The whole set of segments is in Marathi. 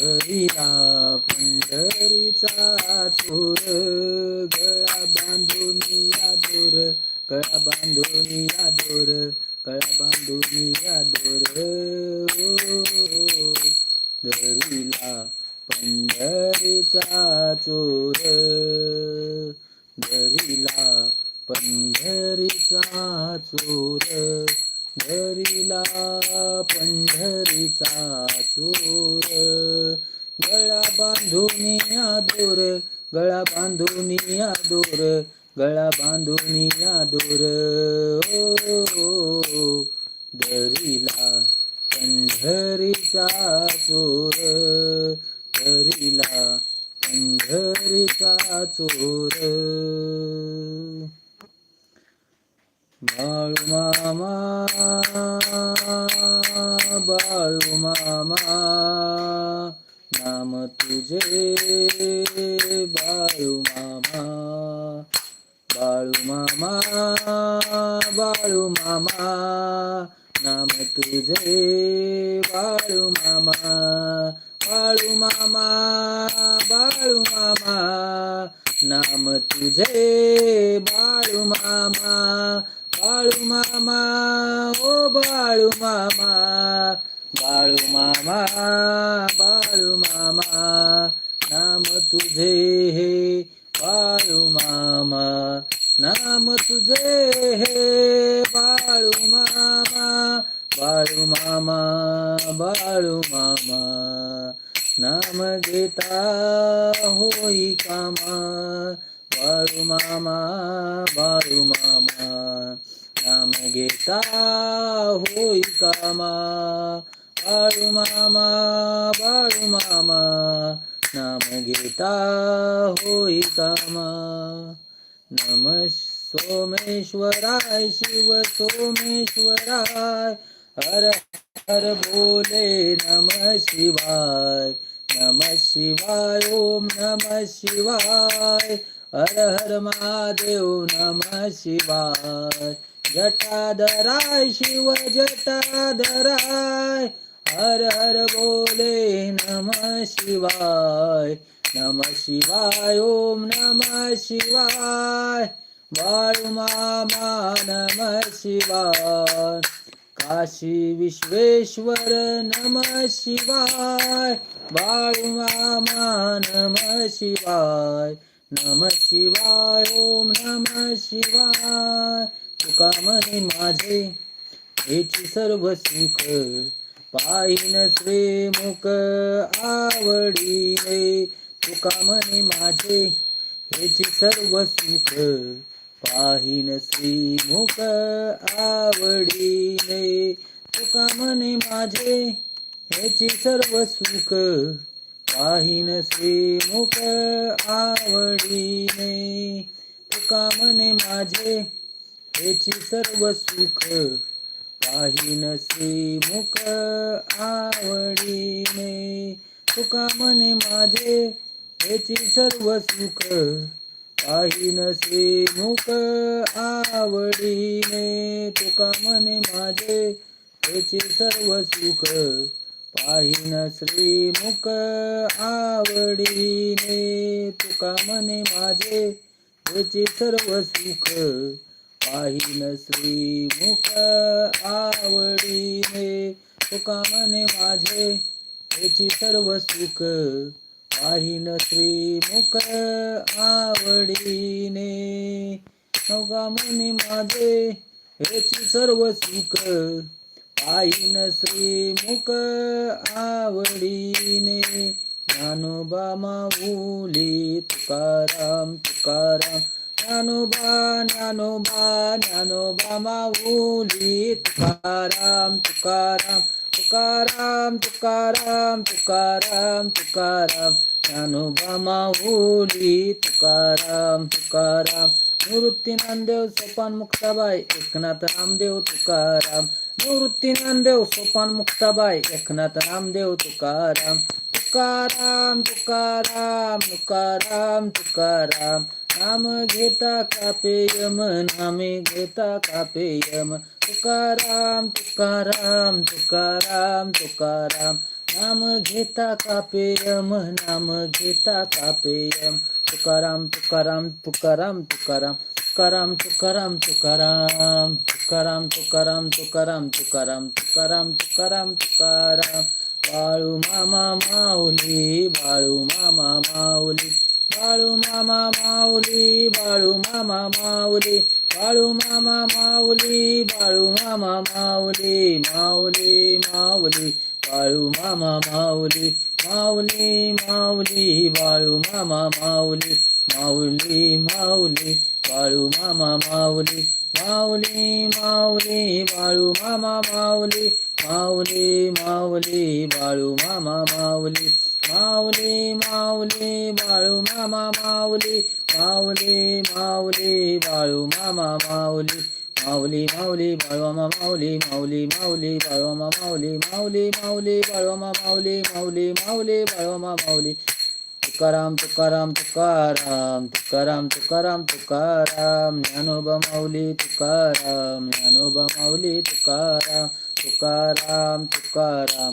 धरिला पंढरीचा चोर गळा बांधून या दोर गळा बांधून या दोर गळा बांधून या दोर धरीला धरिला पंढरीचा चोर धरिला पंढरीचा चोर. धरिला पंढरीचा चोर. गळा बांधून या दोर गळा बांधून या दोर गळा बांधून या दोर. ओ, धरिला पंढरीचा चोर. धरिला पंढरीचा चोर. बाळू मामा बाळू मामा नाम तुझे बाळू मामा बाळू मामा बाळू मामा नाम तुझे बाळू मामा बाळू मामा बाळू मामा नाम तुझे बाळू मामा बाळू मामा ओ बाळू मामा बाळू मामा बाळू मामा नाम तुझे हे बाळू मामा नाम तुझे हे बाळू मामा बाळू मामा बाळू मामा नाम घेता होई कामा बाळू मामा बाळू मामा. नाम घेता होई कामा. बाळू मामा बाळू मामा नाम घेता होई कामा. नम सोमेश्वराय शिव सोमेश्वराय हर हर बोले नम शिवाय. नम शिवाय ओम नम शिवाय हर हर महादेव नम शिवाय. जटाधराय शिव जटाधराय हर हर बोले नम शिवाय. नम शिवाय ओम नम शिवाय. बाळू मामा नम शिवाय. काशी विश्वेश्वर नम शिवाय. बाळू मामा नम शिवाय. नम शिवाय ओम नम शिवाय. तुका माझे हेची सर्व सुख पाहिन श्रीमुख आवडीने. तुका म्हणे माझे हेची सर्व सुख पाहिन श्रीमुख आवडीने. तुका म्हणे माझे हेची सर्व सुख पाहिन श्रीमुख आवडीने. तुका म्हणे माझे हेची सर्व सुख काही नसे मुख आवडीने. तुका म्हणे माझे हेची सर्व सुख पाहिन श्रीमुख आवडीने. तुका म्हणे माझे हेची सर्व सुख पाहिन श्रीमुख आवडीने. तुका म्हणे माझे हेची सर्व सुख पाहिन श्रीमुख आवडीने तुका मने माझे हेची सर्व सुख पाहिन श्रीमुख आवडीने. नौका म्हणे माझे हेची सर्व सुख पाहिन श्रीमुख आवडीने. ज्ञानोबा माऊली तुकाराम तुकाराम ज्ञानोबा ज्ञानोबा ज्ञानोबा माऊली तुकाराम तुकाराम तुकाराम तुकाराम तुकाराम। तुकाराम ज्ञानोबा माऊली तुकाराम। तुकाराम निवृत्ती नामदेव सोपान मुक्ताबाई एकनाथ रामदेव तुकाराम। निवृत्ती नामदेव सोपान मुक्ताबाई एकनाथ रामदेव तुकाराम। तुकाराम तुकाराम तुकाराम तुकाराम। नाम घेता कापे यम नामे घेता कापे यम तुकाराम तुकाराम तुकाराम तुकाराम. नाम घेता कापेयम नाम घेता कापेयम तुकाराम तुकाराम तुकाराम तुकाराम. तुकाराम तुकाराम तुकाराम. तुकाराम तुकाराम तुकाराम तुकाराम. तुकाराम तुकाराम तुकाराम. बाळू मामा माऊली बाळू मामा माऊली. बाळू मामा माऊली बाळू मामा माऊली बाळू मामा माऊली बाळू मामा माऊली माऊली माऊली बाळू मामा माऊली माऊली माऊली बाळू मामा माऊली माऊली माऊली बाळू मामा माऊली माऊली माऊली बाळू मामा माऊली माऊली माऊली बाळू मामा माऊली माऊली माऊली बाळू मामा माऊली. माऊली माऊली बाळू मामा माऊली. माऊली माऊली बाळवामा माऊली. माऊली माऊली बाळवामा माऊली. माऊली माऊली बाळवामा माऊली. माऊली माऊली बाळवामा माऊली. तुकाराम तुकाराम तुकाराम तुकाराम तुकाराम तुकाराम. ज्ञानोबा माऊली तुकाराम. ज्ञानोबा माऊली तुकाराम. तुकाराम तुकाराम.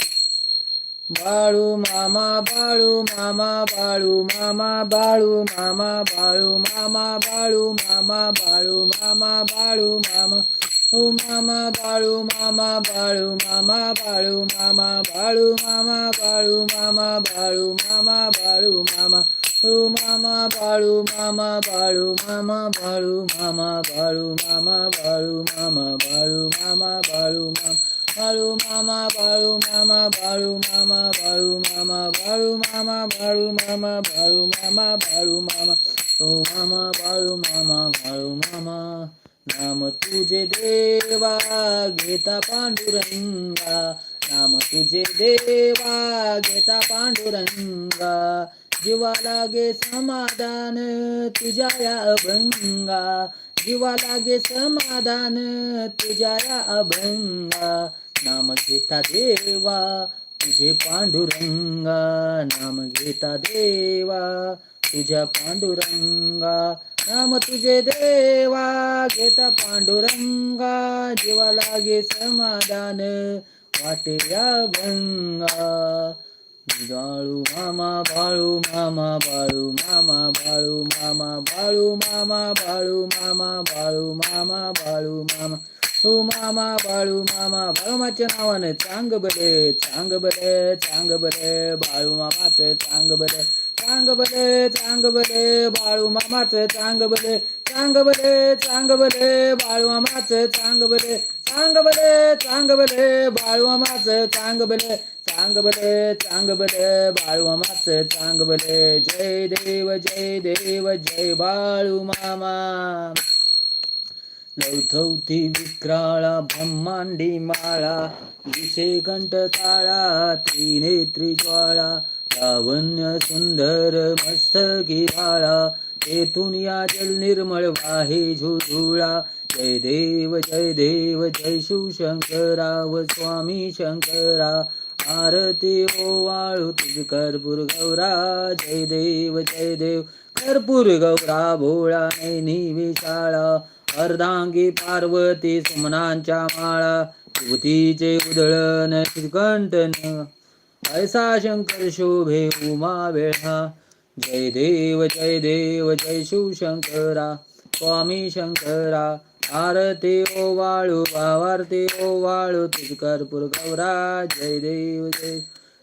बाळू मामा बाळू मामा बाळू मामा बाळू मामा बाळू मामा बाळू मामा बाळू मामा बाळू मामा ओ मामा बाळू मामा बाळू मामा बाळू मामा बाळू मामा बाळू मामा बाळू मामा बाळू मामा ओ मामा बाळू मामा बाळू मामा बाळू मामा बाळू मामा बाळू मामा बाळू मामा बाळू मामा बाळू मामा बाळू मामा बाळू मामा बाळू मामा बाळू मामा बाळू मामा बाळू मामा बाळू मामा ओ मामा बाळू मामा बाळू मामा नाम तुझे देवा घेता पांडुरंगा नाम तुझे देवा घेता पांडुरंगा जीवा लागे समाधान तुझ्या या अभंगा जीवा लागे समाधान तुझ्या अभंगा. नाम घेता देवा तुझे पांडुरंगा. नाम घेता देवा तुझ्या पांडुरंगा. नाम तुझे देवा घेता पांडुरंगा. जीवा लागे समाधान वाटे अभंगा. बाळू मामा बाळू मामा बाळू मामा बाळू मामा बाळू मामा बाळू मामा बाळू मामा बाळू मामा ओ मामा बाळू मामा बाळूमाच्या नावाने चांग बरे चांग बरे चांग बरे बाळू मामाचे चांग बरे चांग बरे चांग बरे बाळू मामाचे चांग बरे चांग बरे चांग बरे बाळू मामाचे चांग बरे चांग बरे चांग बरे बाळू मामाचे चांग बरे चांग बले चांग बले बाळू मास चांग बले. जय देव जय देव जय बाळू मामा. लवथवती विक्राळा ब्रह्मांडी माळा. दिशे कंठ ताळा त्रिनेत्री ज्वाळा. लावण्य सुंदर मस्तकी भाळा. तेथून या जल निर्मळ वाहे झुझुळा. जय देव जय देव जय शिवशंकराव स्वामी शंकरा. आरती हो ओवाळू तुझ कर्पूर गौरा जय देव जय देव. कर्पूर गौरा भोळा नैनी विशाळा अर्धांगी पार्वती सुमनांच्या माळा. युवतीचे उधळण श्रीकंठन ऐसा शंकर शोभे उमा वेळा जय देव जय देव जय शिवशंकरा. स्वामी शंकरा. आरती ओ वाळू आवारती ओ वाळू तुझकरपूर गौरा जय देव जय.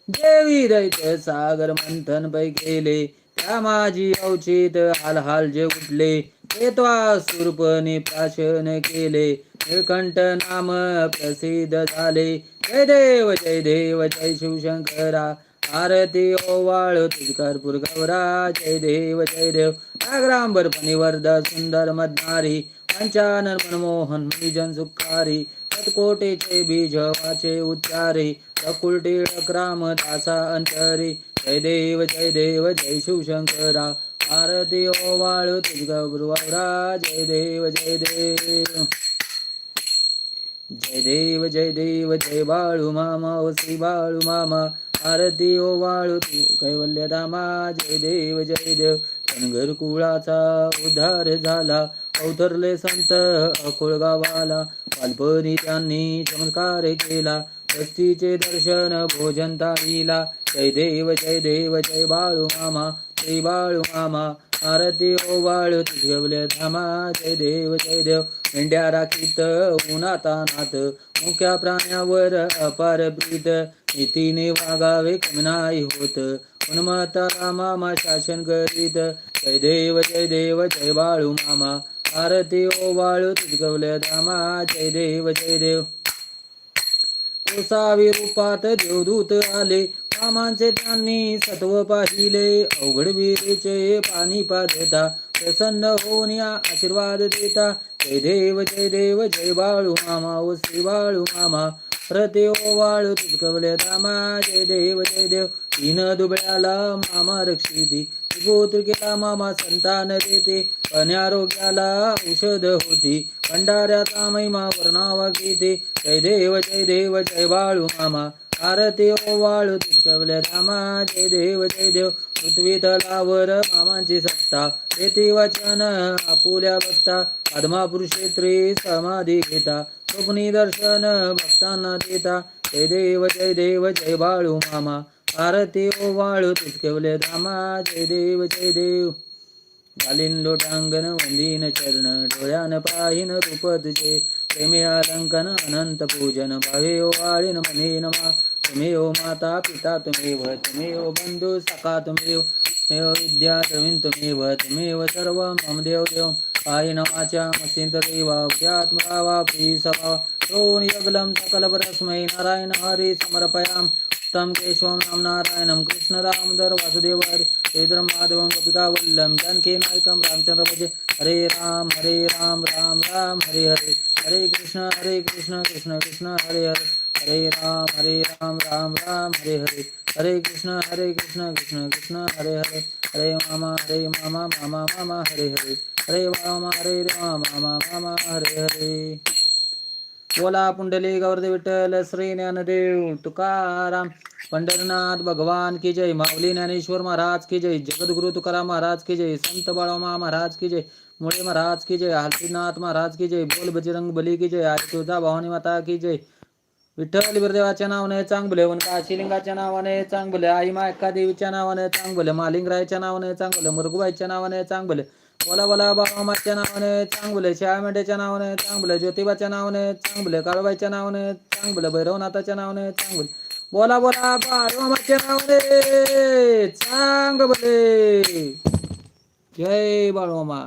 देवी दैत सागर मंथन पै केले त्या माझी अवचित हाल हाल जे उठले ते त्वा सुरपणे प्राशन केले. निळकंठ नाम प्रसिद्ध झाले. जय देव जय देव जय शिवशंकरा. आरती ओ तुझ तुझकरपूर गौरा जय देव जय देव. नागरांबर फणिवर्ध सुंदर मदनारी. पंचानन मनमोहन मणिजन सुखारी सतकोटेचे बीज वाचे उच्चारे रकुल टिळक दासा अंतरी जय देव जय देव जय शिवशंकरा आरती ओ वाळू तुझ गुरुवारा जय देव जय देव जय देव जय देव जय बाळू मामा ओ श्री बाळू मामा आरती ओ वाळू तू कैवल्य रामा जय देव जय देव धनगर कुळाचा उद्धार झाला अवतरले संत अकोळ गावाला बालपणी त्यांनी चमत्कार केला. वस्तीचे दर्शन भोजन ताईला. जय देव जय देव जय बाळू मामा जय बाळू मामा. आरती ओ बाळू तुझवले धामा. जय देव जय देव. मेंढ्या राखीत उन्हाता नात. मुख्या प्राण्यावर अपार प्रीत. नीतीने वागावे कमी नाही होत उन्मत्ताला मामा शासन करीत. जय देव जय देव जय बाळू मामा. आरती ओ बाळू तुझगवले धामा जय देव जय देव. ओसावी रूपात देवदूत आले. कामांचे त्यांनी सत्व पाहिले. अवघड विरेचे पाणी पाजता. प्रसन्न होऊन या आशीर्वाद देता. जय देव जय देव जय बाळू मामा. ओ श्री बाळू मामा. प्रते ओ वाळू तुझकवले दामा. जय देव जय देव. तीन दुबळ्याला मामा रक्षिती. गोत्र केला मामा संतान देते. अनारोग्याला औषध होती. भंडाऱ्याचा महिमा वर्णावा घेते. जय देव जय देव जय बाळू मामा. आरती ओ वाळू तुझकवल्या धामा. जय देव जय देव. पृथ्वी तलावर मामांची सत्ता. येते वचन आपुल्या भक्ता पुरुषेत्री समाधी घेता. स्वप्नी दर्शन भक्तांना देता. जय देव जय देव जय बाळू मामा. आरती ओ हो वाळू तुटकवले धामा जय देव जय देव. घालीन लोटांगण वंदीन चरण डोळ्यान पाहिन रूप तुझे प्रेमी अलंकन अनंत पूजन भावे हो ओ वाळीन मने नमा. तुम्ही ओ माता पिता तुम्ही व तुम्ही ओ बंधू सखा तुम्ही विद्या मेव तुम्ही व तुम्ही व सर्व मम देव देव. पायी नमाच्या मसिंत देवाव्यात्मरावा प्रिय सभा. तो नियगलम सकल परस्मै नारायण हरी समर्पयाम. उत्तम केशवम नाम नारायणम कृष्ण दामोदर वासुदेव हरे वेद्रम माधवम गोपिका वल्लम जानकी नायकम रामचंद्र भजे हरे राम हरे राम राम राम हरे हरे। हरे कृष्ण हरे कृष्ण कृष्ण कृष्ण हरे हरे। हरे राम हरे राम राम राम हरे हरे। हरे कृष्ण हरे कृष्ण कृष्ण कृष्ण हरे हरे। हरे मामा हरे मामा मामा मामा हरे हरे। हरे मामा हरे राम मामा मामा हरे हरे। बोला पुंडली गौरदेव विठ्ठल श्री ज्ञानदेव तुकाराम पंढरनाथ भगवान की जय माऊली ज्ञानेश्वर महाराज की जय जगद्गुरु तुकाराम महाराज की जय संत बाळोमा महाराज की जय मुळे महाराज की जय हलसीनाथ महाराज की जय बोल बजरंग बली की जय आई तुझा भवानी माता की जय. विठ्ठल बिरदेवाच्या नावाने चांगले काशीलिंगाच्या नावाने चांगले आई मायका देवीच्या नावाने चांगले मालिंगरायच्या नावाने चांगले मुरगुबाईच्या नावाने चांगले बोला बोला बाबामाच्या नावाने चांगले श्यामेंढ्याच्या नावाने चांगले ज्योतिबाच्या नावाने चांगले काळूबाईच्या नावाने चांगले भैरवनाथाच्या नावाने चांगले. बोला बोला बाळमामाच्या नावाने चांगले जय बाळूमा